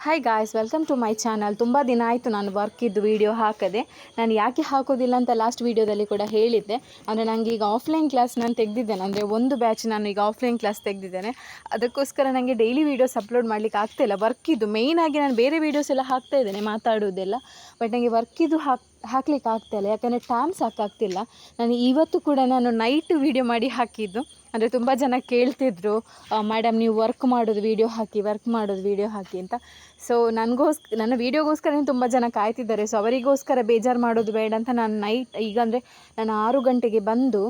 Hi guys welcome to my channel ತುಂಬ ದಿನ ಆಯಿತು ನಾನು ವರ್ಕಿದ್ದು ವೀಡಿಯೋ ಹಾಕದೆ. ನಾನು ಯಾಕೆ ಹಾಕೋದಿಲ್ಲ ಅಂತ ಲಾಸ್ಟ್ ವೀಡಿಯೋದಲ್ಲಿ ಕೂಡ ಹೇಳಿದ್ದೆ. ಅಂದರೆ ನನಗೆ ಈಗ ಆಫ್ಲೈನ್ ಕ್ಲಾಸ್ ನಾನು ತೆಗೆದಿದ್ದೇನೆ. ಅಂದರೆ ಒಂದು ಬ್ಯಾಚ್ ನಾನು ಈಗ ಆಫ್ಲೈನ್ ಕ್ಲಾಸ್ ತೆಗೆದಿದ್ದೇನೆ. ಅದಕ್ಕೋಸ್ಕರ ನನಗೆ ಡೈಲಿ ವೀಡಿಯೋಸ್ ಅಪ್ಲೋಡ್ ಮಾಡಲಿಕ್ಕೆ ಆಗ್ತಾಯಿಲ್ಲ ವರ್ಕಿದ್ದು ಮೇಯ್ನಾಗಿ ನಾನು ಬೇರೆ ವೀಡಿಯೋಸ್ ಎಲ್ಲ ಹಾಕ್ತಾ ಇದ್ದೇನೆ ಮಾತಾಡೋದೆಲ್ಲ ಬಟ್ ನನಗೆ ವರ್ಕಿದ್ದು ಹಾಕ್ ಹಾಕ್ಲಿಕ್ಕೆ ಇಲ್ಲ ಯಾಕಂದರೆ ಟೈಮ್ ಸಾಕಾಗ್ತಿಲ್ಲ. ನಾನು ಇವತ್ತು ಕೂಡ ನಾನು ನೈಟ್ ವೀಡಿಯೋ ಮಾಡಿ ಹಾಕಿದ್ದು. ಅಂದರೆ ತುಂಬ ಜನ ಕೇಳ್ತಿದ್ರು ಮೇಡಮ್ ನೀವು ವರ್ಕ್ ಮಾಡೋದು ವೀಡಿಯೋ ಹಾಕಿ ವರ್ಕ್ ಮಾಡೋದು ವೀಡಿಯೋ ಹಾಕಿ ಅಂತ. ಸೊ ನನಗೋಸ್, ನನ್ನ ವೀಡಿಯೋಗೋಸ್ಕರ ತುಂಬ ಜನ ಕಾಯ್ತಿದ್ದಾರೆ. ಸೊ ಅವರಿಗೋಸ್ಕರ ಬೇಜಾರು ಮಾಡೋದು ಬೇಡ ಅಂತ ನಾನು ನೈಟ್ ಈಗ ಅಂದರೆ ನಾನು ಆರು ಗಂಟೆಗೆ ಬಂದು,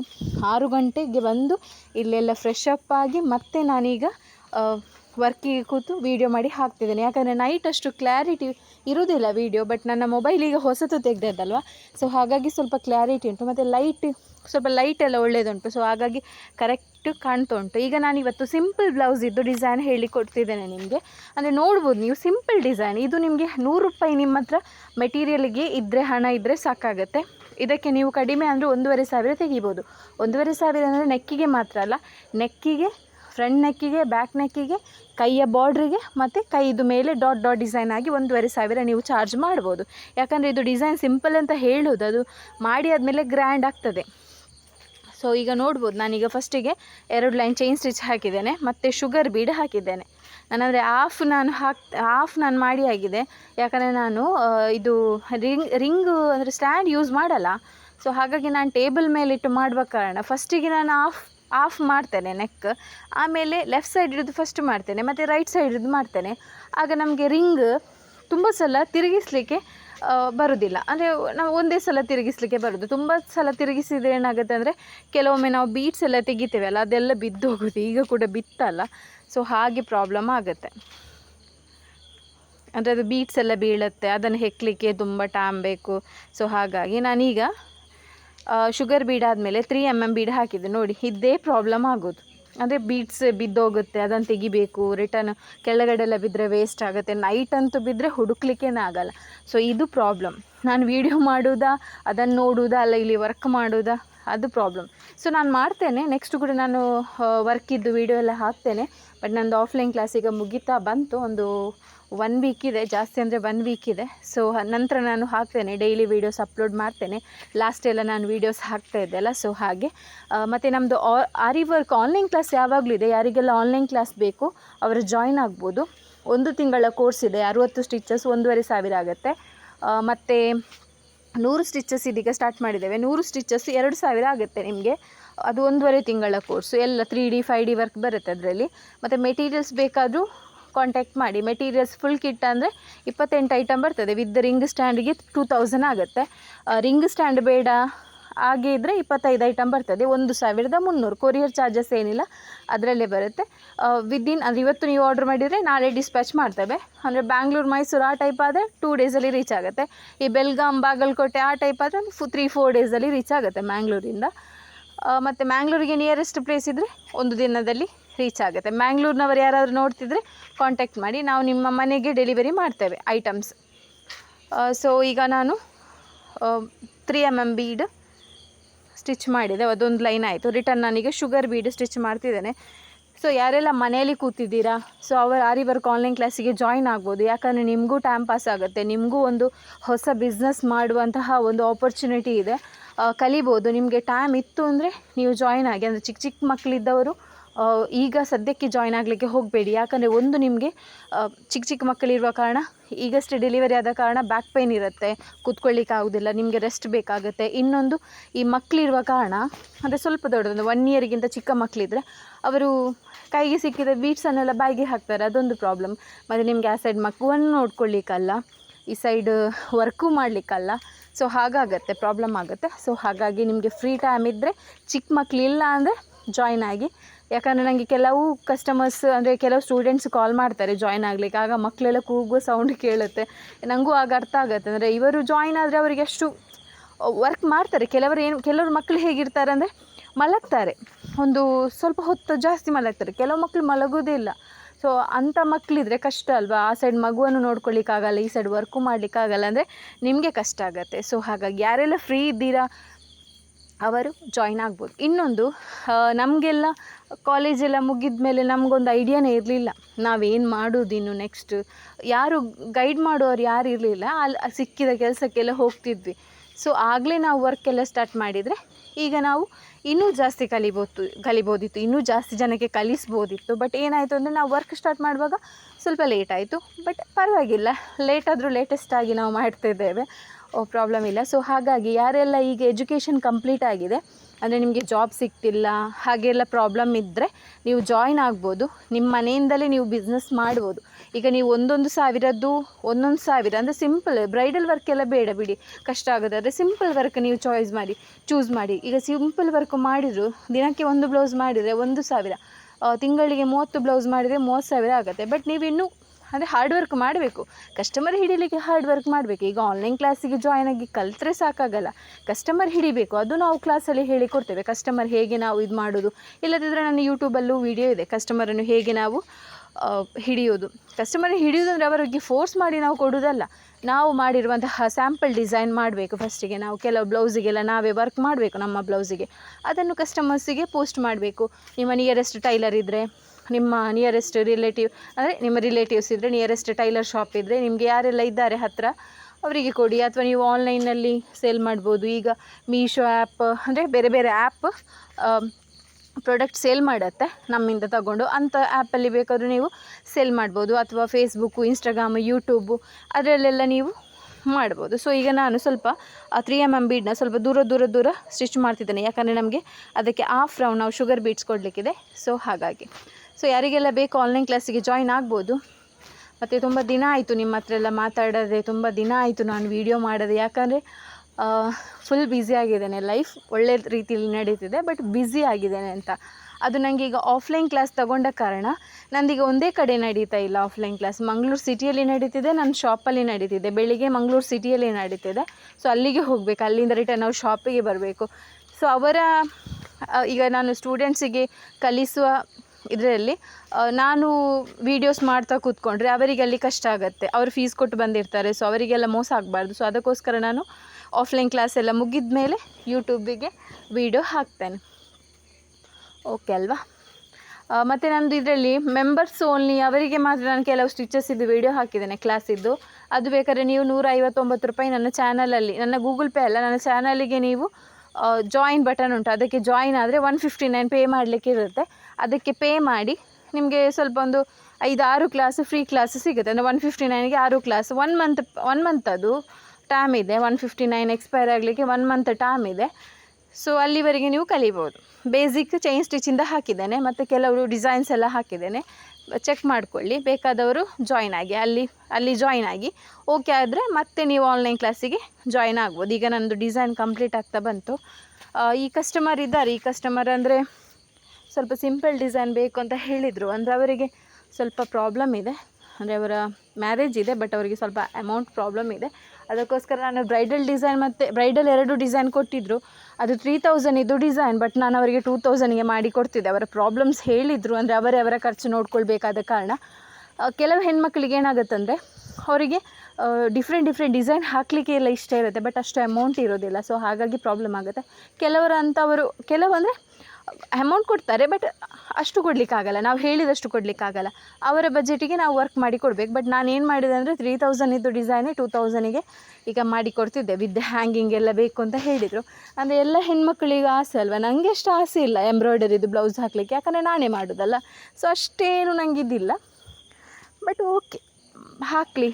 ಆರು ಗಂಟೆಗೆ ಬಂದು, ಇಲ್ಲೆಲ್ಲ ಫ್ರೆಶ್ ಅಪ್ ಆಗಿ ಮತ್ತೆ ನಾನೀಗ ವರ್ಕಿಗೆ ಕೂತು ವೀಡಿಯೋ ಮಾಡಿ ಹಾಕ್ತಿದ್ದೇನೆ. ಯಾಕಂದರೆ ನೈಟ್ ಅಷ್ಟು ಕ್ಲಾರಿಟಿ ಇರುವುದಿಲ್ಲ ವೀಡಿಯೋ ಬಟ್ ನನ್ನ ಮೊಬೈಲ್ ಈಗ ಹೊಸತು ತೆಗೆದದ್ದಲ್ವ? ಸೊ ಹಾಗಾಗಿ ಸ್ವಲ್ಪ ಕ್ಲಾರಿಟಿ ಉಂಟು. ಮತ್ತು ಲೈಟ್ ಸ್ವಲ್ಪ ಲೈಟ್ ಎಲ್ಲ ಒಳ್ಳೆಯದುಂಟು ಸೊ ಹಾಗಾಗಿ ಕರೆಕ್ಟ್ ಕಾಣ್ತಾ ಉಂಟು ಈಗ ನಾನು ಇವತ್ತು ಸಿಂಪಲ್ ಬ್ಲೌಸ್ ಇದ್ದು ಡಿಸೈನ್ ಹೇಳಿ ಕೊಡ್ತಿದ್ದೇನೆ ನಿಮಗೆ. ಅಂದರೆ ನೋಡ್ಬೋದು ನೀವು ಸಿಂಪಲ್ ಡಿಸೈನ್ ಇದು ನಿಮಗೆ ನೂರು ರೂಪಾಯಿ ನಿಮ್ಮ ಹತ್ರ ಮೆಟೀರಿಯಲ್ಗೆ ಇದ್ದರೆ ಹಣ ಇದ್ದರೆ ಸಾಕಾಗುತ್ತೆ. ಇದಕ್ಕೆ ನೀವು ಕಡಿಮೆ ಅಂದರೆ ಒಂದೂವರೆ ಸಾವಿರ ತೆಗಿಬೋದು. ಒಂದೂವರೆ ಸಾವಿರ ಅಂದರೆ ನೆಕ್ಕಿಗೆ ಮಾತ್ರ ಅಲ್ಲ ನೆಕ್ಕಿಗೆ ಫ್ರಂಟ್ ನೆಕ್ಕಿಗೆ ಬ್ಯಾಕ್ ನೆಕ್ಕಿಗೆ ಕೈಯ ಬಾರ್ಡ್ರಿಗೆ ಮತ್ತು ಕೈದು ಮೇಲೆ ಡಾಟ್ ಡಾಟ್ ಡಿಸೈನ್ ಆಗಿ ಒಂದೂವರೆ ಸಾವಿರ ನೀವು ಚಾರ್ಜ್ ಮಾಡ್ಬೋದು. ಯಾಕಂದರೆ ಇದು ಡಿಸೈನ್ ಸಿಂಪಲ್ ಅಂತ ಹೇಳೋದು, ಅದು ಮಾಡಿ ಆದಮೇಲೆ ಗ್ರ್ಯಾಂಡ್ ಆಗ್ತದೆ. ಸೊ ಈಗ ನೋಡ್ಬೋದು, ನಾನೀಗ ಫಸ್ಟಿಗೆ ಎರಡು ಲೈನ್ ಚೈನ್ ಸ್ಟಿಚ್ ಹಾಕಿದ್ದೇನೆ, ಮತ್ತು ಶುಗರ್ ಬೀಡ್ ಹಾಕಿದ್ದೇನೆ. ನಾನಂದರೆ ಆಫ್ ನಾನು ಹಾಕ್ ಆಫ್ ನಾನು ಮಾಡಿ ಆಗಿದೆ. ಯಾಕಂದರೆ ನಾನು ಇದು ರಿಂಗ್ ರಿಂಗು ಅಂದರೆ ಸ್ಟ್ಯಾಂಡ್ ಯೂಸ್ ಮಾಡಲ್ಲ. ಸೊ ಹಾಗಾಗಿ ನಾನು ಟೇಬಲ್ ಮೇಲಿಟ್ಟು ಮಾಡುವ ಕಾರಣ ಫಸ್ಟಿಗೆ ನಾನು ಆಫ್ ಆಫ್ ಮಾಡ್ತೇನೆ ನೆಕ್ ಆಮೇಲೆ ಲೆಫ್ಟ್ ಸೈಡ್ ಇರೋದು ಫಸ್ಟ್ ಮಾಡ್ತೇನೆ, ಮತ್ತು ರೈಟ್ ಸೈಡ್ ಇರೋದು ಮಾಡ್ತೇನೆ. ಆಗ ನಮಗೆ ರಿಂಗ್ ತುಂಬ ಸಲ ತಿರುಗಿಸ್ಲಿಕ್ಕೆ ಬರೋದಿಲ್ಲ. ಅಂದರೆ ನಾವು ಒಂದೇ ಸಲ ತಿರುಗಿಸ್ಲಿಕ್ಕೆ ಬರೋದು. ತುಂಬ ಸಲ ತಿರುಗಿಸಿದ್ರೆ ಏನಾಗುತ್ತೆ ಅಂದರೆ, ಕೆಲವೊಮ್ಮೆ ನಾವು ಬೀಟ್ಸ್ ಎಲ್ಲ ತೆಗಿತೇವೆ ಅಲ್ಲ, ಅದೆಲ್ಲ ಬಿದ್ದು ಹೋಗುತ್ತೆ. ಈಗ ಕೂಡ ಬಿತ್ತಲ್ಲ. ಸೊ ಹಾಗೆ ಪ್ರಾಬ್ಲಮ್ ಆಗುತ್ತೆ. ಅಂದರೆ ಅದು ಬೀಟ್ಸ್ ಎಲ್ಲ ಬೀಳುತ್ತೆ, ಅದನ್ನು ಹೆಕ್ಕಲಿಕ್ಕೆ ತುಂಬ ಟೈಮ್ ಬೇಕು. ಸೊ ಹಾಗಾಗಿ ನಾನೀಗ ಶುಗರ್ ಬೀಡ್ ಆದಮೇಲೆ ತ್ರೀ ಎಂ ಎಂ ಬೀಡ್ ಹಾಕಿದ್ದೆ. ನೋಡಿ, ಇದೇ ಪ್ರಾಬ್ಲಮ್ ಆಗೋದು. ಅಂದರೆ ಬೀಡ್ಸ್ ಬಿದ್ದೋಗುತ್ತೆ, ಅದನ್ನು ತೆಗಿಬೇಕು ರಿಟರ್ನ್ ಕೆಳಗಡೆಲ್ಲ ಬಿದ್ದರೆ ವೇಸ್ಟ್ ಆಗುತ್ತೆ. ನೈಟ್ ಅಂತೂ ಬಿದ್ದರೆ ಹುಡುಕ್ಲಿಕ್ಕೇ ಆಗಲ್ಲ. ಸೊ ಇದು ಪ್ರಾಬ್ಲಮ್ ನಾನು ವೀಡಿಯೋ ಮಾಡೋದಾ, ಅದನ್ನು ನೋಡೋದಾ, ಅಲ್ಲ ಇಲ್ಲಿ ವರ್ಕ್ ಮಾಡೋದಾ, ಅದು ಪ್ರಾಬ್ಲಮ್ ಸೊ ನಾನು ಮಾಡ್ತೇನೆ. ನೆಕ್ಸ್ಟ್ ಕೂಡ ನಾನು ವರ್ಕಿದ್ದು ವೀಡಿಯೋ ಎಲ್ಲ ಹಾಕ್ತೇನೆ. ಬಟ್ ನಂದು ಆಫ್ಲೈನ್ ಕ್ಲಾಸ್ ಈಗ ಮುಗಿತಾ ಬಂತು. ಒಂದು ಒನ್ ವೀಕ್ ಇದೆ, ಜಾಸ್ತಿ ಅಂದರೆ ಒನ್ ವೀಕ್ ಇದೆ. ಸೊ ನಂತರ ನಾನು ಹಾಕ್ತೇನೆ ಡೈಲಿ ವೀಡಿಯೋಸ್ ಅಪ್ಲೋಡ್ ಮಾಡ್ತೇನೆ. ಲಾಸ್ಟ್ ಎಲ್ಲ ನಾನು ವೀಡಿಯೋಸ್ ಹಾಕ್ತಾ ಇದ್ದೆ ಅಲ್ಲ ಸೊ ಹಾಗೆ. ಮತ್ತು ನಮ್ಮದು ಆರಿ ವರ್ಕ್ ಆನ್ಲೈನ್ ಕ್ಲಾಸ್ ಯಾವಾಗಲೂ ಇದೆ. ಯಾರಿಗೆಲ್ಲ ಆನ್ಲೈನ್ ಕ್ಲಾಸ್ ಬೇಕು, ಅವರು ಜಾಯ್ನ್ ಆಗ್ಬೋದು. ಒಂದು ತಿಂಗಳ ಕೋರ್ಸ್ ಇದೆ, ಅರುವತ್ತು ಸ್ಟಿಚಸ್ ಒಂದೂವರೆ ಸಾವಿರ ಆಗುತ್ತೆ. ಮತ್ತು ನೂರು ಸ್ಟಿಚಸ್ ಇದೀಗ ಸ್ಟಾರ್ಟ್ ಮಾಡಿದ್ದೇವೆ. ನೂರು ಸ್ಟಿಚಸ್ ಎರಡು ಸಾವಿರ ಆಗುತ್ತೆ ನಿಮಗೆ. ಅದು ಒಂದೂವರೆ ತಿಂಗಳ ಕೋರ್ಸು ಎಲ್ಲ three D five D work ಬರುತ್ತೆ ಅದರಲ್ಲಿ. ಮತ್ತು ಮೆಟೀರಿಯಲ್ಸ್ ಬೇಕಾದರೂ ಕಾಂಟ್ಯಾಕ್ಟ್ ಮಾಡಿ. ಮೆಟೀರಿಯಲ್ಸ್ ಫುಲ್ ಕಿಟ್ ಅಂದರೆ ಇಪ್ಪತ್ತೆಂಟು ಐಟಮ್ ಬರ್ತದೆ. ವಿತ್ ರಿಂಗ್ ಸ್ಟ್ಯಾಂಡಿಗೆ ಟೂ ತೌಸಂಡ್ ಆಗುತ್ತೆ. ರಿಂಗ್ ಸ್ಟ್ಯಾಂಡ್ ಬೇಡ. ಹಾಗೆ ಇದ್ದರೆ ಇಪ್ಪತ್ತೈದು ಐಟಮ್ ಬರ್ತದೆ. ಒಂದು ಸಾವಿರದ ಮುನ್ನೂರು. ಕೊರಿಯರ್ ಚಾರ್ಜಸ್ ಏನಿಲ್ಲ, ಅದರಲ್ಲೇ ಬರುತ್ತೆ. ವಿದಿನ್ ಅಂದರೆ ಇವತ್ತು ನೀವು ಆರ್ಡ್ರ್ ಮಾಡಿದರೆ ನಾಳೆ ಡಿಸ್ಪ್ಯಾಚ್ ಮಾಡ್ತೇವೆ. ಅಂದರೆ ಬ್ಯಾಂಗ್ಳೂರು ಮೈಸೂರು ಆ ಟೈಪ್ ಆದರೆ ಟೂ ಡೇಸಲ್ಲಿ ರೀಚ್ ಆಗುತ್ತೆ. ಈ ಬೆಲ್ಗಾಮ್ ಬಾಗಲಕೋಟೆ ಆ ಟೈಪ್ ಆದರೆ ಫು ತ್ರೀ ಫೋರ್ ಡೇಸಲ್ಲಿ ರೀಚ್ ಆಗುತ್ತೆ ಮ್ಯಾಂಗ್ಳೂರಿಂದ ಮತ್ತು ಮ್ಯಾಂಗ್ಳೂರಿಗೆ ನಿಯರೆಸ್ಟ್ ಪ್ಲೇಸ್ ಇದ್ದರೆ ಒಂದು ದಿನದಲ್ಲಿ ರೀಚ್ ಆಗುತ್ತೆ. ಮ್ಯಾಂಗ್ಳೂರಿನವರು ಯಾರಾದರೂ ನೋಡ್ತಿದ್ರೆ ಕಾಂಟ್ಯಾಕ್ಟ್ ಮಾಡಿ, ನಾವು ನಿಮ್ಮ ಮನೆಗೆ ಡೆಲಿವರಿ ಮಾಡ್ತೇವೆ ಐಟಮ್ಸ್ ಸೊ ಈಗ ನಾನು three M M bead stitch ಮಾಡಿದೆ. ಅದೊಂದು ಲೈನ್ ಆಯಿತು. ರಿಟರ್ನ್ ನನಗೆ ಶುಗರ್ ಬೀಡ್ ಸ್ಟಿಚ್ ಮಾಡ್ತಿದ್ದೇನೆ. ಸೊ ಯಾರೆಲ್ಲ ಮನೆಯಲ್ಲಿ ಕೂತಿದ್ದೀರಾ? ಸೊ ಅವರು ಆರಿವರ್ಕ್ ಆನ್ಲೈನ್ ಕ್ಲಾಸಿಗೆ ಜಾಯ್ನ್ ಆಗ್ಬೋದು. ಯಾಕಂದರೆ ನಿಮಗೂ ಟೈಮ್ ಪಾಸ್ ಆಗುತ್ತೆ. ನಿಮಗೂ ಒಂದು ಹೊಸ ಬಿಸ್ನೆಸ್ ಮಾಡುವಂತಹ ಒಂದು ಆಪರ್ಚುನಿಟಿ ಇದೆ. ಕಲಿಬೋದು. ನಿಮಗೆ ಟೈಮ್ ಇತ್ತು ಅಂದರೆ ನೀವು ಜಾಯಿನ್ ಆಗಿ. ಅಂದರೆ ಚಿಕ್ಕ ಚಿಕ್ಕ ಮಕ್ಕಳಿದ್ದವರು ಈಗ ಸದ್ಯಕ್ಕೆ ಜಾಯ್ನ್ ಆಗಲಿಕ್ಕೆ ಹೋಗಬೇಡಿ. ಯಾಕಂದರೆ ಒಂದು ನಿಮಗೆ ಚಿಕ್ಕ ಚಿಕ್ಕ ಮಕ್ಕಳಿರುವ ಕಾರಣ, ಈಗಷ್ಟೇ ಡೆಲಿವರಿ ಆದ ಕಾರಣ ಬ್ಯಾಕ್ ಪೈನ್ ಇರುತ್ತೆ. ಕೂತ್ಕೊಳ್ಳಿಕ್ಕೆ ಆಗೋದಿಲ್ಲ, ನಿಮಗೆ ರೆಸ್ಟ್ ಬೇಕಾಗುತ್ತೆ. ಇನ್ನೊಂದು, ಈ ಮಕ್ಕಳಿರುವ ಕಾರಣ, ಅಂದರೆ ಸ್ವಲ್ಪ ದೊಡ್ಡದೊಂದು ಒನ್ ಇಯರಿಗಿಂತ ಚಿಕ್ಕ ಮಕ್ಕಳಿದ್ರೆ ಅವರು ಕೈಗೆ ಸಿಕ್ಕಿದ ಬೀಟ್ಸನ್ನೆಲ್ಲ ಬಾಯಿಗೆ ಹಾಕ್ತಾರೆ. ಅದೊಂದು ಪ್ರಾಬ್ಲಮ್ ಮತ್ತು ನಿಮಗೆ ಆ ಸೈಡ್ ಮಗುವನ್ನು ನೋಡ್ಕೊಳ್ಳಿಕ್ಕಲ್ಲ, ಈ ಸೈಡ್ ವರ್ಕು ಮಾಡಲಿಕ್ಕಲ್ಲ ಸೊ ಹಾಗಾಗತ್ತೆ ಪ್ರಾಬ್ಲಮ್ ಆಗುತ್ತೆ. ಸೊ ಹಾಗಾಗಿ ನಿಮಗೆ ಫ್ರೀ ಟೈಮ್ ಇದ್ದರೆ ಚಿಕ್ಕ ಮಕ್ಕಳಿಲ್ಲ ಅಂದರೆ ಜಾಯ್ನ್ ಆಗಿ. ಯಾಕಂದರೆ ನನಗೆ ಕೆಲವು ಕಸ್ಟಮರ್ಸ್ ಅಂದರೆ ಕೆಲವು ಸ್ಟೂಡೆಂಟ್ಸ್ ಕಾಲ್ ಮಾಡ್ತಾರೆ ಜಾಯ್ನ್ ಆಗಲಿಕ್ಕೆ. ಆಗ ಮಕ್ಕಳೆಲ್ಲ ಕೂಗುವ ಸೌಂಡ್ ಕೇಳುತ್ತೆ. ನನಗೂ ಆಗ ಅರ್ಥ ಆಗುತ್ತೆ. ಅಂದರೆ ಇವರು ಜಾಯ್ನ್ ಆದರೆ ಅವರಿಗೆ ಅಷ್ಟು ವರ್ಕ್ ಮಾಡ್ತಾರೆ. ಕೆಲವರು ಏನು, ಕೆಲವರು ಮಕ್ಕಳು ಹೇಗಿರ್ತಾರೆ ಅಂದರೆ ಮಲಗ್ತಾರೆ. ಒಂದು ಸ್ವಲ್ಪ ಹೊತ್ತು ಜಾಸ್ತಿ ಮಲಗ್ತಾರೆ. ಕೆಲವು ಮಕ್ಕಳು ಮಲಗೋದೇ ಇಲ್ಲ. ಸೊ ಅಂಥ ಮಕ್ಕಳಿದ್ರೆ ಕಷ್ಟ ಅಲ್ವಾ? ಆ ಸೈಡ್ ಮಗುವನ್ನು ನೋಡ್ಕೊಳ್ಳಿಕ್ಕಾಗಲ್ಲ ಈ ಸೈಡ್ ವರ್ಕು ಮಾಡಲಿಕ್ಕಾಗಲ್ಲ ಅಂದರೆ ನಿಮಗೆ ಕಷ್ಟ ಆಗುತ್ತೆ. ಸೊ ಹಾಗಾಗಿ ಯಾರೆಲ್ಲ ಫ್ರೀ ಇದ್ದೀರಾ ಅವರು ಜಾಯ್ನ್ ಆಗ್ಬೋದು. ಇನ್ನೊಂದು ನಮಗೆಲ್ಲ ಕಾಲೇಜೆಲ್ಲ ಮುಗಿದ ಮೇಲೆ ನಮಗೊಂದು ಐಡಿಯಾನೇ ಇರಲಿಲ್ಲ. ನಾವೇನು ಮಾಡೋದು ಇನ್ನು ನೆಕ್ಸ್ಟ್ ಯಾರು ಗೈಡ್ ಮಾಡೋರು ಯಾರು ಇರಲಿಲ್ಲ. ಅಲ್ಲಿ ಸಿಕ್ಕಿದ ಕೆಲಸಕ್ಕೆಲ್ಲ ಹೋಗ್ತಿದ್ವಿ. ಸೊ ಆಗಲೇ ನಾವು ವರ್ಕ್ ಎಲ್ಲ ಸ್ಟಾರ್ಟ್ ಮಾಡಿದರೆ ಈಗ ನಾವು ಇನ್ನೂ ಜಾಸ್ತಿ ಕಲಿಬೋದು, ಕಲಿಬೋದಿತ್ತು. ಇನ್ನೂ ಜಾಸ್ತಿ ಜನಕ್ಕೆ ಕಲಿಸ್ಬೋದಿತ್ತು. ಬಟ್ ಏನಾಯಿತು ಅಂದರೆ ನಾವು ವರ್ಕ್ ಸ್ಟಾರ್ಟ್ ಮಾಡುವಾಗ ಸ್ವಲ್ಪ ಲೇಟ್ ಆಯಿತು. ಬಟ್ ಪರವಾಗಿಲ್ಲ. ಲೇಟ್ ಲೇಟೆಸ್ಟಾಗಿ ನಾವು ಮಾಡ್ತಿದ್ದೇವೆ. ಪ್ರಾಬ್ಲಮ್ ಇಲ್ಲ. ಸೊ ಹಾಗಾಗಿ ಯಾರೆಲ್ಲ ಈಗ ಎಜುಕೇಷನ್ ಕಂಪ್ಲೀಟ್ ಆಗಿದೆ, ಅಂದರೆ ನಿಮಗೆ ಜಾಬ್ ಸಿಗ್ತಿಲ್ಲ, ಹಾಗೆಲ್ಲ ಪ್ರಾಬ್ಲಮ್ ಇದ್ದರೆ ನೀವು ಜಾಯಿನ್ ಆಗ್ಬೋದು. ನಿಮ್ಮ ಮನೆಯಿಂದಲೇ ನೀವು ಬಿಸ್ನೆಸ್ ಮಾಡ್ಬೋದು. ಈಗ ನೀವು ಒಂದೊಂದು ಸಾವಿರದ್ದು ಒಂದೊಂದು ಸಾವಿರ, ಅಂದರೆ ಸಿಂಪಲ್ ಬ್ರೈಡಲ್ ವರ್ಕ್ ಎಲ್ಲ ಬೇಡ ಬಿಡಿ. ಕಷ್ಟ ಆಗೋದು, ಆದರೆ ಸಿಂಪಲ್ ವರ್ಕ್ ನೀವು ಚಾಯ್ಸ್ ಮಾಡಿ ಚೂಸ್ ಮಾಡಿ. ಈಗ ಸಿಂಪಲ್ ವರ್ಕ್ ಮಾಡಿದ್ರು, ದಿನಕ್ಕೆ ಒಂದು ಬ್ಲೌಸ್ ಮಾಡಿದರೆ ಒಂದು ಸಾವಿರ ತಿಂಗಳಿಗೆ ಮೂವತ್ತು ಬ್ಲೌಸ್ ಮಾಡಿದರೆ ಮೂವತ್ತು ಸಾವಿರ ಆಗುತ್ತೆ. ಬಟ್ ನೀವಿನ್ನೂ ಅಂದರೆ ಹಾರ್ಡ್ ವರ್ಕ್ ಮಾಡಬೇಕು. ಕಸ್ಟಮರ್ ಹಿಡಿಲಿಕ್ಕೆ ಹಾರ್ಡ್ ವರ್ಕ್ ಮಾಡಬೇಕು. ಈಗ ಆನ್ಲೈನ್ ಕ್ಲಾಸಿಗೆ ಜಾಯ್ನ್ ಆಗಿ ಕಲಿತ್ರೆ ಸಾಕಾಗಲ್ಲ. ಕಸ್ಟಮರ್ ಹಿಡಿಬೇಕು. ಅದು ನಾವು ಕ್ಲಾಸಲ್ಲಿ ಹೇಳಿಕೊಡ್ತೇವೆ ಕಸ್ಟಮರ್ ಹೇಗೆ ನಾವು ಇದು ಮಾಡೋದು? ಇಲ್ಲದಿದ್ದರೆ ನನ್ನ ಯೂಟ್ಯೂಬಲ್ಲೂ ವಿಡಿಯೋ ಇದೆ. ಕಸ್ಟಮರನ್ನು ಹೇಗೆ ನಾವು ಹಿಡಿಯೋದು? ಕಸ್ಟಮರ್ ಹಿಡಿಯೋದಂದರೆ ಅವರಿಗೆ ಫೋರ್ಸ್ ಮಾಡಿ ನಾವು ಕೊಡೋದಲ್ಲ. ನಾವು ಮಾಡಿರುವಂತಹ ಸ್ಯಾಂಪಲ್ ಡಿಸೈನ್ ಮಾಡಬೇಕು ಫಸ್ಟಿಗೆ ನಾವು ಕೆಲವು ಬ್ಲೌಸಿಗೆಲ್ಲ ನಾವೇ ವರ್ಕ್ ಮಾಡಬೇಕು ನಮ್ಮ ಬ್ಲೌಸಿಗೆ ಅದನ್ನು ಕಸ್ಟಮರ್ಸಿಗೆ ಪೋಸ್ಟ್ ಮಾಡಬೇಕು. ನಿಮ್ಮ ನಿಯರೆಸ್ಟ್ ಟೈಲರ್ ಇದ್ದರೆ ನಿಮ್ಮ ನಿಯರೆಸ್ಟ್ ರಿಲೇಟಿವ್ ಅಂದರೆ ನಿಮ್ಮ ರಿಲೇಟಿವ್ಸ್ ಇದ್ದರೆ ನಿಯರೆಸ್ಟ್ ಟೈಲರ್ ಶಾಪ್ ಇದ್ದರೆ ನಿಮಗೆ ಯಾರೆಲ್ಲ ಇದ್ದಾರೆ ಹತ್ತಿರ ಅವರಿಗೆ ಕೊಡಿ. ಅಥವಾ ನೀವು ಆನ್ಲೈನಲ್ಲಿ ಸೇಲ್ ಮಾಡ್ಬೋದು. ಈಗ ಮೀಶೋ ಆ್ಯಪ್ ಅಂದರೆ ಬೇರೆ ಬೇರೆ ಆ್ಯಪ್ ಪ್ರಾಡಕ್ಟ್ ಸೇಲ್ ಮಾಡುತ್ತೆ, ನಮ್ಮಿಂದ ತಗೊಂಡು. ಅಂಥ ಆ್ಯಪಲ್ಲಿ ಬೇಕಾದರೂ ನೀವು ಸೇಲ್ ಮಾಡ್ಬೋದು. ಅಥವಾ ಫೇಸ್ಬುಕ್ಕು ಇನ್ಸ್ಟಾಗ್ರಾಮು ಯೂಟ್ಯೂಬು ಅದರಲ್ಲೆಲ್ಲ ನೀವು ಮಾಡ್ಬೋದು. ಸೊ ಈಗ ನಾನು ಸ್ವಲ್ಪ ತ್ರೀ ಎಂ ಎಂ ಬೀಡನ್ನ ಸ್ವಲ್ಪ ದೂರ ದೂರ ದೂರ ಸ್ಟಿಚ್ ಮಾಡ್ತಿದ್ದೇನೆ. ಯಾಕಂದರೆ ನಮಗೆ ಅದಕ್ಕೆ ಆಫ್ ರೌಂಡ್ ನಾವು ಶುಗರ್ ಬೀಡ್ಸ್ ಕೊಡಲಿಕ್ಕಿದೆ. ಸೊ ಹಾಗಾಗಿ. ಸೊ ಯಾರಿಗೆಲ್ಲ ಬೇಕು ಆನ್ಲೈನ್ ಕ್ಲಾಸಿಗೆ ಜಾಯ್ನ್ ಆಗ್ಬೋದು. ಮತ್ತು ತುಂಬ ದಿನ ಆಯಿತು ನಿಮ್ಮ ಹತ್ರ ಎಲ್ಲ ಮಾತಾಡದೆ, ತುಂಬ ದಿನ ಆಯಿತು ನಾನು ವೀಡಿಯೋ ಮಾಡೋದು. ಯಾಕಂದರೆ ಫುಲ್ ಬ್ಯುಸಿ ಆಗಿದ್ದೇನೆ ಲೈಫ್ ಒಳ್ಳೆ ರೀತಿಯಲ್ಲಿ ನಡೀತಿದೆ ಬಟ್ ಬ್ಯುಸಿ ಆಗಿದ್ದೇನೆ ಅಂತ. ಅದು ನನಗೆ ಈಗ ಆಫ್ಲೈನ್ ಕ್ಲಾಸ್ ತಗೊಂಡ ಕಾರಣ, ನಂದೀಗ ಒಂದೇ ಕಡೆ ನಡೀತಾ ಇಲ್ಲ ಆಫ್ಲೈನ್ ಕ್ಲಾಸ್ ಮಂಗಳೂರು ಸಿಟಿಯಲ್ಲಿ ನಡೀತಿದೆ ನನ್ನ ಶಾಪಲ್ಲಿ ನಡೀತಿದೆ ಬೆಳಿಗ್ಗೆ ಮಂಗಳೂರು ಸಿಟಿಯಲ್ಲಿ ನಡೀತಿದೆ. ಸೊ ಅಲ್ಲಿಗೆ ಹೋಗಬೇಕು. ಅಲ್ಲಿಂದ ರಿಟರ್ನ್ ನಾವು ಶಾಪಿಗೆ ಬರಬೇಕು. ಸೊ ಅವರ ಈಗ ನಾನು ಸ್ಟೂಡೆಂಟ್ಸಿಗೆ ಕಲಿಸುವ ಇದರಲ್ಲಿ ನಾನು ವೀಡಿಯೋಸ್ ಮಾಡ್ತಾ ಕೂತ್ಕೊಂಡ್ರೆ ಅವರಿಗೆ ಅಲ್ಲಿ ಕಷ್ಟ ಆಗುತ್ತೆ. ಅವರು ಫೀಸ್ ಕೊಟ್ಟು ಬಂದಿರ್ತಾರೆ ಸೊ ಅವರಿಗೆಲ್ಲ ಮೋಸ ಆಗಬಾರ್ದು. ಸೊ ಅದಕ್ಕೋಸ್ಕರ ನಾನು ಆಫ್ಲೈನ್ ಕ್ಲಾಸ್ ಎಲ್ಲ ಮುಗಿದ ಮೇಲೆ ಯೂಟ್ಯೂಬಿಗೆ ವೀಡಿಯೋ ಹಾಕ್ತೇನೆ. ಓಕೆ ಅಲ್ವಾ? ಮತ್ತು ನಂದು ಇದರಲ್ಲಿ ಮೆಂಬರ್ಸ್ ಓನ್ಲಿ ಅವರಿಗೆ ಮಾತ್ರ ನಾನು ಕೆಲವು ಸ್ಟಿಚಸ್ ಇದು ವೀಡಿಯೋ ಹಾಕಿದ್ದೇನೆ ಕ್ಲಾಸಿದ್ದು ಅದು ಬೇಕಾದ್ರೆ ನೀವು ನೂರ ಐವತ್ತೊಂಬತ್ತು ರೂಪಾಯಿ ನನ್ನ ಚಾನಲಲ್ಲಿ ನನ್ನ ಗೂಗಲ್ ಪೇ ಅಲ್ಲ, ನನ್ನ ಚಾನಲಿಗೆ ನೀವು ಜಾಯಿನ್ ಬಟನ್ ಉಂಟು. ಅದಕ್ಕೆ ಜಾಯಿನ್ ಆದರೆ ಒನ್ ಫಿಫ್ಟಿ ನೈನ್ ಪೇ ಮಾಡಲಿಕ್ಕೆ ಇರುತ್ತೆ. ಅದಕ್ಕೆ ಪೇ ಮಾಡಿ ನಿಮಗೆ ಸ್ವಲ್ಪ ಒಂದು ಐದು ಆರು ಕ್ಲಾಸ್ ಫ್ರೀ ಕ್ಲಾಸ್ ಸಿಗುತ್ತೆ. ಅಂದರೆ ಒನ್ ಫಿಫ್ಟಿ ನೈನ್ಗೆ ಆರು class one month one month ಅದು ಟೈಮ್ ಇದೆ. ಒನ್ ಫಿಫ್ಟಿ ನೈನ್ ಎಕ್ಸ್ಪೈರ್ ಆಗಲಿಕ್ಕೆ ಒನ್ ಮಂತ್ ಟೈಮ್ ಇದೆ. ಸೊ ಅಲ್ಲಿವರೆಗೆ ನೀವು ಕಲಿಬೋದು. ಬೇಸಿಕ್ ಚೈನ್ ಸ್ಟಿಚಿಂದ ಹಾಕಿದ್ದೇನೆ. ಮತ್ತು ಕೆಲವರು ಡಿಸೈನ್ಸ್ ಎಲ್ಲ ಹಾಕಿದ್ದೇನೆ. ಚೆಕ್ ಮಾಡಿಕೊಳ್ಳಿ. ಬೇಕಾದವರು ಜಾಯ್ನ್ ಆಗಿ, ಅಲ್ಲಿ ಅಲ್ಲಿ ಜಾಯ್ನ್ ಆಗಿ. ಓಕೆ ಆದರೆ ಮತ್ತೆ ನೀವು ಆನ್ಲೈನ್ ಕ್ಲಾಸಿಗೆ ಜಾಯ್ನ್ ಆಗ್ಬೋದು. ಈಗ ನನ್ನದು ಡಿಸೈನ್ ಕಂಪ್ಲೀಟ್ ಆಗ್ತಾ ಬಂತು. ಈ ಕಸ್ಟಮರ್ ಇದ್ದಾರೆ. ಈ ಕಸ್ಟಮರ್ ಅಂದರೆ ಸ್ವಲ್ಪ ಸಿಂಪಲ್ ಡಿಸೈನ್ ಬೇಕು ಅಂತ ಹೇಳಿದರು. ಅಂದರೆ ಅವರಿಗೆ ಸ್ವಲ್ಪ ಪ್ರಾಬ್ಲಮ್ ಇದೆ. ಅಂದರೆ ಅವರ ಮ್ಯಾರೇಜ್ ಇದೆ ಬಟ್ ಅವರಿಗೆ ಸ್ವಲ್ಪ ಅಮೌಂಟ್ ಪ್ರಾಬ್ಲಮ್ ಇದೆ. ಅದಕ್ಕೋಸ್ಕರ ನಾನು ಬ್ರೈಡಲ್ ಡಿಸೈನ್ ಮತ್ತು ಬ್ರೈಡಲ್ ಎರಡು ಡಿಸೈನ್ ಕೊಟ್ಟಿದ್ದರು ಅದು ತ್ರೀ ತೌಸಂಡ್ ಇದು ಡಿಸೈನ್ ಬಟ್ ನಾನು ಅವರಿಗೆ ಟೂ ತೌಸಂಡ್ಗೆ ಮಾಡಿ ಕೊಡ್ತಿದ್ದೆ. ಅವರ ಪ್ರಾಬ್ಲಮ್ಸ್ ಹೇಳಿದರು. ಅಂದರೆ ಅವರೇ ಅವರ ಖರ್ಚು ನೋಡ್ಕೊಳ್ಬೇಕಾದ ಕಾರಣ. ಕೆಲವು ಹೆಣ್ಮಕ್ಳಿಗೆ ಏನಾಗುತ್ತಂದರೆ, ಅವರಿಗೆ ಡಿಫ್ರೆಂಟ್ ಡಿಫ್ರೆಂಟ್ ಡಿಸೈನ್ ಹಾಕಲಿಕ್ಕೆ ಎಲ್ಲ ಇಷ್ಟ ಇರುತ್ತೆ ಬಟ್ ಅಷ್ಟು ಅಮೌಂಟ್ ಇರೋದಿಲ್ಲ. ಸೊ ಹಾಗಾಗಿ ಪ್ರಾಬ್ಲಮ್ ಆಗುತ್ತೆ. ಕೆಲವರು ಅಂಥವರು ಕೆಲವಂದರೆ ಅಮೌಂಟ್ ಕೊಡ್ತಾರೆ ಬಟ್ ಅಷ್ಟು ಕೊಡಲಿಕ್ಕಾಗಲ್ಲ. ನಾವು ಹೇಳಿದಷ್ಟು ಕೊಡಲಿಕ್ಕಾಗಲ್ಲ. ಅವರ ಬಜೆಟಿಗೆ ನಾವು ವರ್ಕ್ ಮಾಡಿ ಕೊಡಬೇಕು. ಬಟ್ ನಾನು ಏನು ಮಾಡಿದೆ ಅಂದರೆ ತ್ರೀ ತೌಸಂಡ್ ಇದ್ದು ಡಿಸೈನೇ ಟೂ ತೌಸಂಡಿಗೆ ಈಗ ಮಾಡಿ ಕೊಡ್ತಿದ್ದೆ. ಹ್ಯಾಂಗಿಂಗ್ ಎಲ್ಲ ಬೇಕು ಅಂತ ಹೇಳಿದರು. ಅಂದರೆ ಎಲ್ಲ ಹೆಣ್ಮಕ್ಳಿಗೆ ಆಸೆ ಅಲ್ವಾ? ನನಗೆ ಅಷ್ಟು ಆಸೆ ಇಲ್ಲ ಎಂಬ್ರಾಯ್ಡರಿದು ಬ್ಲೌಸ್ ಹಾಕಲಿಕ್ಕೆ. ಯಾಕಂದರೆ ನಾನೇ ಮಾಡೋದಲ್ಲ. ಸೊ ಅಷ್ಟೇನು ನನಗಿದ್ದಿಲ್ಲ ಬಟ್ ಓಕೆ ಹಾಕಲಿ.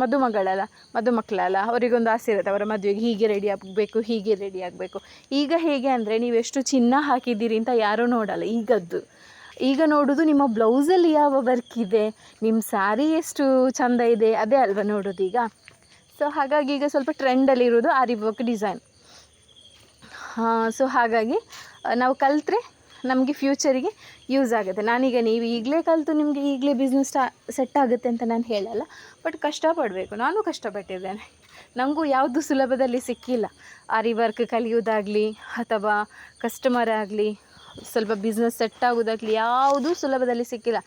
ಮದುಮಗಳಲ್ಲ ಮದುಮಕ್ಕಳಲ್ಲ ಅವರಿಗೊಂದು ಆಸೆ ಇರುತ್ತೆ, ಅವರ ಮದುವೆಗೆ ಹೀಗೆ ರೆಡಿ ಆಗಬೇಕು, ಹೀಗೆ ರೆಡಿ ಆಗಬೇಕು. ಈಗ ಹೇಗೆ ಅಂದರೆ ನೀವೆಷ್ಟು ಚಿನ್ನ ಹಾಕಿದ್ದೀರಿ ಅಂತ ಯಾರೂ ನೋಡಲ್ಲ, ಈಗದ್ದು. ಈಗ ನೋಡೋದು ನಿಮ್ಮ ಬ್ಲೌಸಲ್ಲಿ ಯಾವ ವರ್ಕ್ ಇದೆ ನಿಮ್ಮ ಸ್ಯಾರಿ ಎಷ್ಟು ಚಂದ ಇದೆ, ಅದೇ ಅಲ್ವಾ ನೋಡೋದು ಈಗ. ಸೊ ಹಾಗಾಗಿ ಈಗ ಸ್ವಲ್ಪ ಟ್ರೆಂಡಲ್ಲಿರೋದು ಆರಿ ವರ್ಕ್ ಡಿಸೈನ್ ಸೊ ಹಾಗಾಗಿ, ನಾವು ಕಲಿತ್ರೆ ನಮಗೆ ಫ್ಯೂಚರಿಗೆ ಯೂಸ್ ಆಗುತ್ತೆ. ನಾನೀಗ ನೀವು ಈಗಲೇ ಕಲಿತು ನಿಮಗೆ ಈಗಲೇ ಬಿಸ್ನೆಸ್ ಸ್ಟಾ ಸೆಟ್ ಆಗುತ್ತೆ ಅಂತ ನಾನು ಹೇಳಲ್ಲ. ಬಟ್ ಕಷ್ಟಪಡಬೇಕು. ನಾನು ಕಷ್ಟಪಟ್ಟಿದ್ದೇನೆ. ನನಗೂ ಯಾವುದು ಸುಲಭದಲ್ಲಿ ಸಿಕ್ಕಿಲ್ಲ. ಆರಿ ವರ್ಕ್ ಕಲಿಯೋದಾಗಲಿ ಅಥವಾ ಕಸ್ಟಮರ್ ಆಗಲಿ ಸ್ವಲ್ಪ ಬಿಸ್ನೆಸ್ ಸೆಟ್ ಆಗೋದಾಗಲಿ ಯಾವುದೂ ಸುಲಭದಲ್ಲಿ ಸಿಕ್ಕಿಲ್ಲ.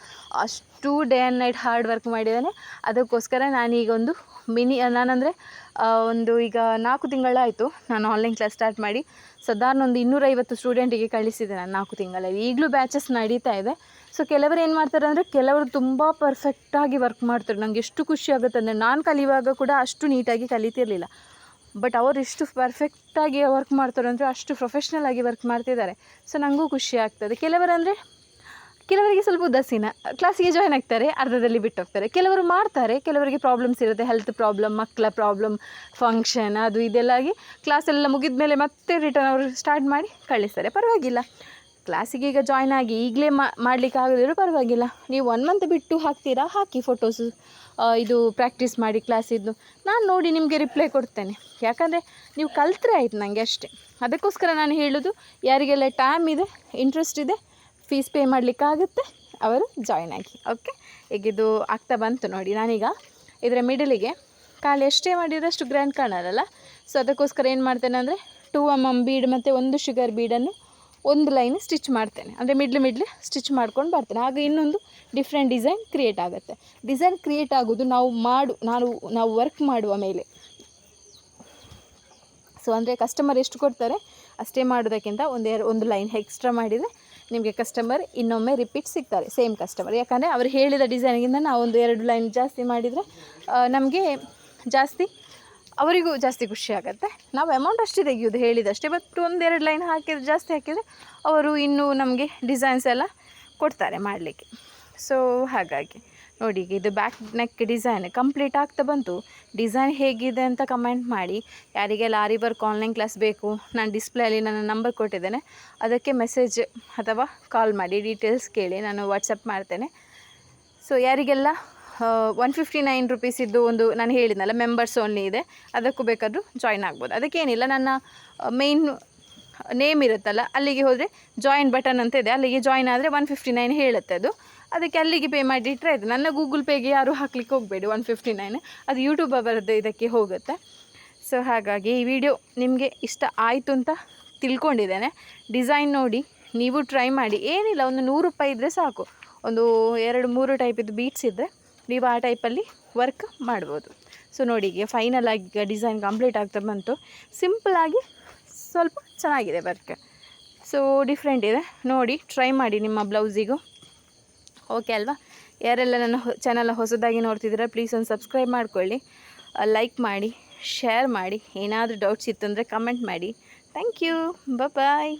ಅಷ್ಟು day and night hard work ಮಾಡಿದ್ದಾನೆ. ಅದಕ್ಕೋಸ್ಕರ ನಾನೀಗೊಂದು ಮಿನಿ, ನಾನಂದರೆ ಒಂದು ಈಗ ನಾಲ್ಕು ತಿಂಗಳಾಯಿತು ನಾನು ಆನ್ಲೈನ್ ಕ್ಲಾಸ್ ಸ್ಟಾರ್ಟ್ ಮಾಡಿ. ಸಾಧಾರಣ ಒಂದು ಇನ್ನೂರೈವತ್ತು ಸ್ಟೂಡೆಂಟಿಗೆ ಕಳಿಸಿದೆ ನಾನು ನಾಲ್ಕು ತಿಂಗಳಲ್ಲಿ. ಈಗಲೂ ಬ್ಯಾಚಸ್ ನಡೀತಾ ಇದೆ. ಸೊ ಕೆಲವರು ಏನು ಮಾಡ್ತಾರೆ ಅಂದರೆ, ಕೆಲವರು ತುಂಬ ಪರ್ಫೆಕ್ಟಾಗಿ ವರ್ಕ್ ಮಾಡ್ತಾರೆ. ನನಗೆ ಎಷ್ಟು ಖುಷಿ ಆಗುತ್ತೆ ಅಂದರೆ, ನಾನು ಕಲಿಯುವಾಗ ಕೂಡ ಅಷ್ಟು ನೀಟಾಗಿ ಕಲಿತಿರಲಿಲ್ಲ. ಬಟ್ ಅವರು ಇಷ್ಟು ಪರ್ಫೆಕ್ಟಾಗಿ ವರ್ಕ್ ಮಾಡ್ತಾರೆ ಅಂದರೆ ಅಷ್ಟು ಪ್ರೊಫೆಷ್ನಲ್ ಆಗಿ ವರ್ಕ್ ಮಾಡ್ತಿದ್ದಾರೆ. ಸೊ ನನಗೂ ಖುಷಿ ಆಗ್ತದೆ. ಕೆಲವರಂದರೆ, ಕೆಲವರಿಗೆ ಸ್ವಲ್ಪ ಉದಾಸೀನ. ಕ್ಲಾಸಿಗೆ ಜಾಯ್ನ್ ಆಗ್ತಾರೆ, ಅರ್ಧದಲ್ಲಿ ಬಿಟ್ಟು ಹೋಗ್ತಾರೆ ಕೆಲವರು ಮಾಡ್ತಾರೆ, ಕೆಲವರಿಗೆ ಪ್ರಾಬ್ಲಮ್ಸ್ ಇರುತ್ತೆ. ಹೆಲ್ತ್ ಪ್ರಾಬ್ಲಮ್ ಮಕ್ಕಳ ಪ್ರಾಬ್ಲಮ್ ಫಂಕ್ಷನ್ ಅದು ಇದೆಲ್ಲ ಆಗಿ ಕ್ಲಾಸೆಲ್ಲ ಮುಗಿದ ಮೇಲೆ ಮತ್ತೆ ರಿಟರ್ನ್ ಅವರು ಸ್ಟಾರ್ಟ್ ಮಾಡಿ ಕಳಿಸ್ತಾರೆ. ಪರವಾಗಿಲ್ಲ. ಕ್ಲಾಸಿಗೆ ಈಗ ಜಾಯ್ನ್ ಆಗಿ ಈಗಲೇ ಮಾಡಲಿಕ್ಕೆ ಆಗದಿದ್ರು ಪರವಾಗಿಲ್ಲ. ನೀವು ಒನ್ ಮಂತ್ ಬಿಟ್ಟು ಹಾಕ್ತೀರಾ? ಹಾಕಿ ಫೋಟೋಸು ಇದು ಪ್ರಾಕ್ಟೀಸ್ ಮಾಡಿ ಕ್ಲಾಸಿದ್ದು ನಾನು ನೋಡಿ ನಿಮಗೆ ರಿಪ್ಲೈ ಕೊಡ್ತೇನೆ. ಯಾಕಂದರೆ ನೀವು ಕಲ್ತ್ರೆ ಆಯ್ತು ನನಗೆ ಅಷ್ಟೇ. ಅದಕ್ಕೋಸ್ಕರ ನಾನು ಹೇಳೋದು, ಯಾರಿಗೆಲ್ಲ ಟೈಮ್ ಇದೆ ಇಂಟ್ರೆಸ್ಟ್ ಇದೆ ಫೀಸ್ ಪೇ ಮಾಡಲಿಕ್ಕಾಗುತ್ತೆ ಅವರು ಜಾಯ್ನ್ ಆಗಿ. ಓಕೆ ಈಗ ಇದು ಆಗ್ತಾ ಬಂತು ನೋಡಿ. ನಾನೀಗ ಇದರ ಮಿಡಲಿಗೆ ಕಾಲು ಎಷ್ಟೇ ಮಾಡಿದರೆ ಅಷ್ಟು ಗ್ರ್ಯಾಂಡ್ ಕಾಣಲ್ಲ ಸೊ ಅದಕ್ಕೋಸ್ಕರ ಏನು ಮಾಡ್ತೇನೆ ಅಂದರೆ ಟೂ ಎಂ ಎಂ ಬೀಡ್ ಮತ್ತು ಒಂದು ಶುಗರ್ ಬೀಡನ್ನು ಒಂದು ಲೈನ್ ಸ್ಟಿಚ್ ಮಾಡ್ತೇನೆ. ಅಂದರೆ ಮಿಡ್ಲ್ ಮಿಡ್ಲ್ ಸ್ಟಿಚ್ ಮಾಡ್ಕೊಂಡು ಬರ್ತೇನೆ. ಆಗ ಇನ್ನೊಂದು ಡಿಫ್ರೆಂಟ್ ಡಿಸೈನ್ ಕ್ರಿಯೇಟ್ ಆಗುತ್ತೆ. ಡಿಸೈನ್ ಕ್ರಿಯೇಟ್ ಆಗೋದು ನಾವು ಮಾಡು, ನಾನು, ನಾವು ವರ್ಕ್ ಮಾಡುವ ಮೇಲೆ. ಸೊ ಅಂದರೆ ಕಸ್ಟಮರ್ ಎಷ್ಟು ಕೊಡ್ತಾರೆ? ಅಷ್ಟೇ ಮಾಡೋದಕ್ಕಿಂತ ಒಂದೆರಡು ಒಂದು ಲೈನ್ ಎಕ್ಸ್ಟ್ರಾ ಮಾಡಿದರೆ ನಿಮಗೆ ಕಸ್ಟಮರ್ ಇನ್ನೊಮ್ಮೆ ರಿಪೀಟ್ ಸಿಗ್ತಾರೆ ಸೇಮ್ ಕಸ್ಟಮರ್ ಯಾಕಂದರೆ ಅವರು ಹೇಳಿದ ಡಿಸೈನಿಗಿಂತ ನಾವು ಒಂದು ಎರಡು ಲೈನ್ ಜಾಸ್ತಿ ಮಾಡಿದರೆ ನಮಗೆ ಜಾಸ್ತಿ ಅವರಿಗೂ ಜಾಸ್ತಿ ಖುಷಿ ಆಗುತ್ತೆ. ನಾವು ಅಮೌಂಟ್ ಅಷ್ಟೇ ತೆಗೆಯೋದು ಹೇಳಿದಷ್ಟೇ ಬಟ್ ಒಂದೆರಡು ಲೈನ್ ಹಾಕಿದ್ರೆ, ಜಾಸ್ತಿ ಹಾಕಿದರೆ ಅವರು ಇನ್ನೂ ನಮಗೆ ಡಿಸೈನ್ಸ್ ಎಲ್ಲ ಕೊಡ್ತಾರೆ ಮಾಡಲಿಕ್ಕೆ. ಸೊ ಹಾಗಾಗಿ ನೋಡಿ ಇದು ಬ್ಯಾಕ್ ನೆಕ್ ಡಿಸೈನ್ ಕಂಪ್ಲೀಟ್ ಆಗ್ತಾ ಬಂತು. ಡಿಸೈನ್ ಹೇಗಿದೆ ಅಂತ ಕಮೆಂಟ್ ಮಾಡಿ. ಯಾರಿಗೆ ಲಾರಿ ವರ್ಕ್ ಆನ್ಲೈನ್ ಕ್ಲಾಸ್ ಬೇಕು, ನಾನು ಡಿಸ್ಪ್ಲೇಲಿ ನನ್ನ ನಂಬರ್ ಕೊಟ್ಟಿದ್ದೇನೆ. ಅದಕ್ಕೆ ಮೆಸೇಜ್ ಅಥವಾ ಕಾಲ್ ಮಾಡಿ ಡೀಟೇಲ್ಸ್ ಕೇಳಿ ನಾನು ವಾಟ್ಸಪ್ ಮಾಡ್ತೇನೆ. ಸೊ ಯಾರಿಗೆಲ್ಲ ಒನ್ ಫಿಫ್ಟಿ ನೈನ್ ರುಪೀಸಿದ್ದು ಒಂದು ನಾನು ಹೇಳಿದ್ನಲ್ಲ ಮೆಂಬರ್ಸ್ ಓನ್ಲಿ ಇದೆ. ಅದಕ್ಕೂ ಬೇಕಾದರೂ ಜಾಯ್ನ್ ಆಗ್ಬೋದು. ಅದಕ್ಕೇನಿಲ್ಲ, ನನ್ನ ಮೇಯ್ನ್ ನೇಮ್ ಇರುತ್ತಲ್ಲ, ಅಲ್ಲಿಗೆ ಹೋದರೆ ಜಾಯಿನ್ ಬಟನ್ ಅಂತ ಇದೆ. ಅಲ್ಲಿಗೆ ಜಾಯಿನ್ ಆದರೆ ಒನ್ ಫಿಫ್ಟಿ ನೈನ್ ಹೇಳುತ್ತೆ ಅದು. ಅದಕ್ಕೆ ಅಲ್ಲಿಗೆ ಪೇ ಮಾಡಿಟ್ರೆ ಆಯಿತು. ನನ್ನ ಗೂಗಲ್ ಪೇಗೆ ಯಾರೂ ಹಾಕ್ಲಿಕ್ಕೆ ಹೋಗಬೇಡಿ ಒನ್ ಫಿಫ್ಟಿ ನೈನ್ ಅದು ಯೂಟ್ಯೂಬ್ ಅವರದ್ದು ಇದಕ್ಕೆ ಹೋಗುತ್ತೆ. ಸೊ ಹಾಗಾಗಿ ಈ ವಿಡಿಯೋ ನಿಮಗೆ ಇಷ್ಟ ಆಯಿತು ಅಂತ ತಿಳ್ಕೊಂಡಿದ್ದೇನೆ. ಡಿಸೈನ್ ನೋಡಿ, ನೀವು ಟ್ರೈ ಮಾಡಿ. ಏನಿಲ್ಲ, ಒಂದು ನೂರು ರೂಪಾಯಿ ಇದ್ದರೆ ಸಾಕು. ಒಂದು ಎರಡು ಮೂರು ಟೈಪಿದ್ದು ಬೀಟ್ಸ್ ಇದ್ದರೆ ನೀವು ಆ ಟೈಪಲ್ಲಿ ವರ್ಕ್ ಮಾಡ್ಬೋದು. ಸೊ ನೋಡಿ, ಈಗ ಫೈನಲ್ ಆಗಿ ಡಿಸೈನ್ ಕಂಪ್ಲೀಟ್ ಆಗ್ತಾ ಬಂತು. ಸಿಂಪಲಾಗಿ ಸ್ವಲ್ಪ ಚೆನ್ನಾಗಿದೆ ವರ್ಕ್ ಸೊ ಡಿಫ್ರೆಂಟ್ ಇದೆ. ನೋಡಿ ಟ್ರೈ ಮಾಡಿ ನಿಮ್ಮ ಬ್ಲೌಸಿಗೂ ಓಕೆ ಅಲ್ವಾ? ಯಾರೆಲ್ಲ ನನ್ನ ಚಾನಲ್ ಹೊಸದಾಗಿ ನೋಡ್ತಿದ್ದೀರಾ ಪ್ಲೀಸ್ ಒಂದು ಸಬ್ಸ್ಕ್ರೈಬ್ ಮಾಡ್ಕೊಳ್ಳಿ. ಲೈಕ್ ಮಾಡಿ ಶೇರ್ ಮಾಡಿ. ಏನಾದರೂ ಡೌಟ್ಸ್ ಇತ್ತಂದರೆ ಕಮೆಂಟ್ ಮಾಡಿ. Thank you bye